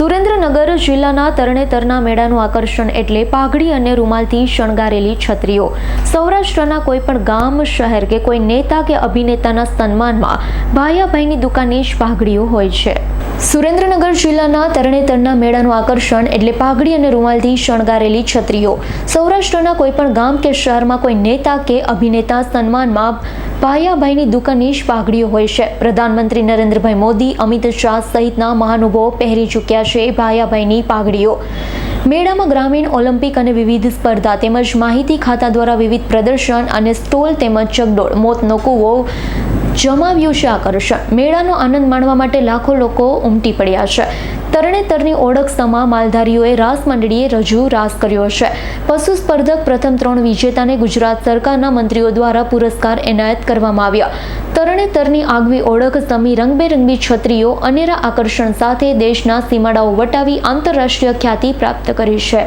સુરેન્દ્રનગર જિલ્લાના તરણેતરના મેળાનું આકર્ષણ એટલે પાઘડી અને રૂમાલથી શણગારેલી છત્રીઓ. સૌરાષ્ટ્રના કોઈપણ ગામ, શહેર કે કોઈ નેતા કે અભિનેતાના સન્માનમાં ભાયાભાઈની દુકાને જ પાઘડીઓ હોય છે. સુરેન્દ્રનગર જિલ્લાના તરણેતરના મેળાનું આકર્ષણ એટલે પાઘડી અને રૂમાલથી શણગારેલી છત્રીઓ. સૌરાષ્ટ્રના કોઈપણ ગામ કે શહેરમાં કોઈ નેતા કે અભિનેતા સન્માનમાં ભાયાભાઈની દુકાનની જ પાઘડીઓ હોય છે. પ્રધાનમંત્રી નરેન્દ્રભાઈ મોદી, અમિત શાહ સહિતના મહાનુભાવો પહેરી ચૂક્યા છે ભાયાભાઈની પાઘડીઓ. મેળામાં ગ્રામીણ, ઓલિમ્પિક અને વિવિધ સ્પર્ધા તેમજ માહિતી ખાતા દ્વારા વિવિધ પ્રદર્શન અને સ્ટોલ તેમજ ચગડોળ મોતનો કૂવો જમાવ્યું છે આકર્ષણ મેળાનો આનંદ માણવા માટે લાખો લોકો ઉમટી પડ્યા છે. તરણેતરની ઓળખ સમા માલધારીઓએ રાસ મંડળીએ રજૂ રાસ કર્યો છે. પશુ સ્પર્ધક પ્રથમ ત્રણ વિજેતાને ગુજરાત સરકારના મંત્રીઓ દ્વારા પુરસ્કાર એનાયત કરવામાં આવ્યા. તરણેતરની આગવી ઓળખ સમી રંગબેરંગી છત્રીઓ અનેરા આકર્ષણ સાથે દેશના સીમાડાઓ વટાવી આંતરરાષ્ટ્રીય ખ્યાતિ પ્રાપ્ત કરી છે.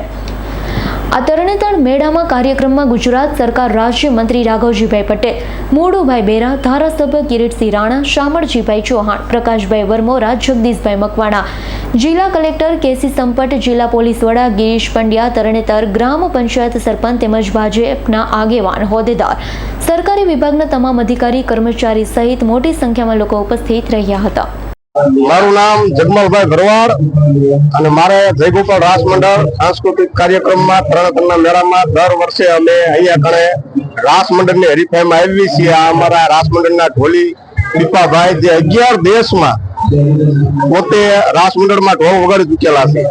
આ તરણેતર મેળામાં કાર્યક્રમમાં ગુજરાત સરકાર રાજ્ય મંત્રી રાઘવજીભાઈ પટેલ, મોડુભાઈ બેરા, ધારાસભ્ય કિરીટસિંહ રાણા, શામળજીભાઈ ચૌહાણ, પ્રકાશભાઈ વરમોરા જગદીશભાઈ મકવાણા, જિલ્લા કલેક્ટર કેસી સંપટ, જિલ્લા પોલીસ વડા ગિરીશ પંડ્યા, તરણેતર ગ્રામ પંચાયત સરપંચ તેમજ ભાજપના આગેવાન હોદ્દેદાર, સરકારી વિભાગના તમામ અધિકારી, કર્મચારી સહિત મોટી સંખ્યામાં લોકો ઉપસ્થિત રહ્યા હતા. મારું નામ જગમલભાઈ ભરવાડ અને મારે જયગોપાલ રાસ મંડળ સાંસ્કૃતિક કાર્યક્રમમાં તરણતરના મેળામાં દર વર્ષે અમે અહીંયા કણે રાસ મંડળની હરીફાઈમાં આવી છીએ. આ અમારા રાસ મંડળના ઢોલી દીપાભાઈ જે અગિયાર દેશમાં પોતે રાસ મંડળમાં ઢોલ વગાડી ચૂકેલા છે.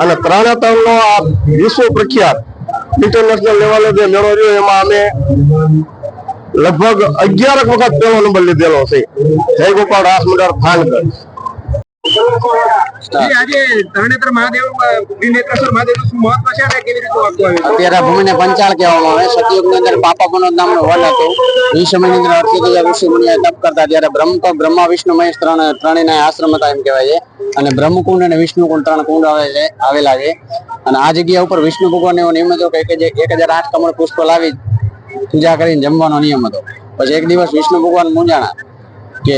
અને તરણેતરનો આ વિશ્વ પ્રખ્યાત ઇન્ટરનેશનલ લેવલે જે મેળો રહ્યો એમાં અમે લગભગ અગિયાર વખત પહેલો નંબર લીધેલો છે. જયગોપાલ રાસ મંડળ થાનગઢ. જી, આજે તરણેતર મહાદેવ ત્રિનેત્રેશ્વર મહાદેવનું શું મહત્વ છે અને કેવી રીતે ઓળખવામાં આવ્યું છે? અત્યારે ભૂમિને પંચાળ કહેવામાં આવે. સતયુગની અંદર પાપા પનોદ નામનો વન હતો એ સમયની અંદર ઋષિ મુનિએ તપ કરતા ત્યારે બ્રહ્મ તો બ્રહ્મા વિષ્ણુ મહેશ ત્રણ ત્રણેયના આશ્રમ હતા એમ કહેવાય છે. અને બ્રહ્મકુંડ અને વિષ્ણુકુંડ ત્રણ કુંડ આવે છે આવેલા છે. અને આ જગ્યા ઉપર વિષ્ણુ ભગવાન એવો નિયમ હતો કે એક હજાર- એક હજાર આઠ કમળ પુષ્પ લાવી પૂજા કરીને જમવાનો નિયમ હતો. પછી એક દિવસ વિષ્ણુ ભગવાન મૂંઝાણા કે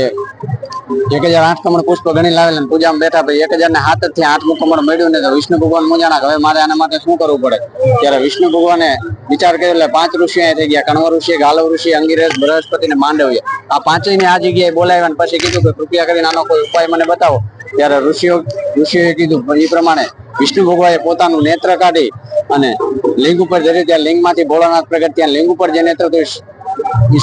એક હજાર આઠ કમળ પુષ્પ ગણી લાવેલા પૂજામાં બેઠા ભાઈ એક હજાર ને હાથથી આઠમું કમળ મળ્યું ને તો વિષ્ણુ ભગવાન મૂંઝાણા હવે મારે આના માટે શું કરવું પડે? ત્યારે વિષ્ણુ ભગવાને વિચાર કર્યો એટલે પાંચ ઋષિ અહીંયા થઈ ગયા. કણવ ઋષિ ગાલવ ઋષિ અંગિરેસ બૃહસ્પતિ ને માંડવ્ય. આ પાંચેય ને આ જગ્યાએ બોલાવ્યા પછી કીધું કે કૃપયા કરીને આનો કોઈ ઉપાય મને બતાવો. ત્યારે ઋષિઓ ઋષિઓએ કીધું એ પ્રમાણે વિષ્ણુ ભગવાને પોતાનું નેત્ર કાઢી અને લિંગ ઉપર જરી ત્યાં લિંગમાંથી ભોળાનાથ પ્રગટ ત્યાં લિંગ ઉપર જે નેત્ર તો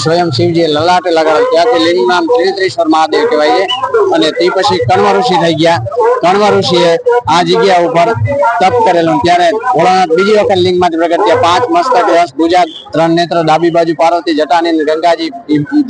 સ્વયં શિવજીએ લલાટે લગાડ્યો ત્યાંથી લિંગ નામ ત્રિનેત્રેશ્વર મહાદેવ કહેવાય છે. અને તે પછી કણવ ઋષિ થઈ ગયા. કણવ ઋષિએ આ જગ્યા ઉપર તપ કરેલું ત્યારે ભોળાનાથ બીજી વખત લિંગમાંથી પ્રગટ થયા. પાંચ મસ્તક રસ ગુજરાત ત્રણ નેત્ર, ડાબી બાજુ પાર્વતી, જટાની ગંગાજી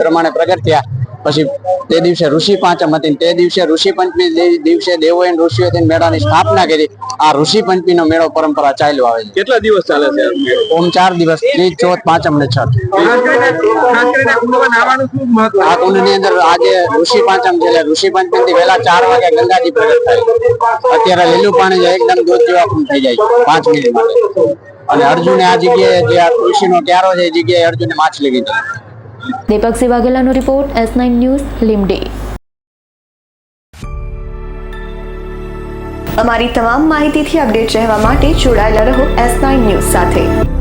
પ્રમાણે પ્રગટ થયા. પછી તે દિવસે ઋષિ પાંચમ હતી તે દિવસે ઋષિ પંચમી દિવસે દેવો અને ઋષિઓએ મેળાની સ્થાપના કરી આ ઋષિ પંચમીનો મેળો પરંપરા ચાલ્યો આવે છે. કેટલા દિવસ ચાલે છે? ઓમ ચાર દિવસ ત્રીજ ચોથ પાંચમ ને છઠ. આ કુંડમાં નાહવાનું શું મહત્વ આ કુંડની અંદર આજે ઋષિ પાંચમ છે એટલે ઋષિ પંચમી થી વહેલા ચાર વાગે ગંગાજી પ્રગટ થાય અત્યારે લીલું પાણી છે એકદમ દૂધ જેવા થઈ જાય છે પાંચ મિનિટ માટે અને અર્જુને આ જગ્યાએ જે આ ઋષિનો ક્યારો છે એ જગ્યાએ અર્જુને માછલી કીધી Deepak વાઘેલાનો report S nine news Limbdi અમારી તમામ માહિતીથી અપડેટ રહેવા માટે જોડાયેલા રહો એસ નાઇન ન્યૂઝ સાથે.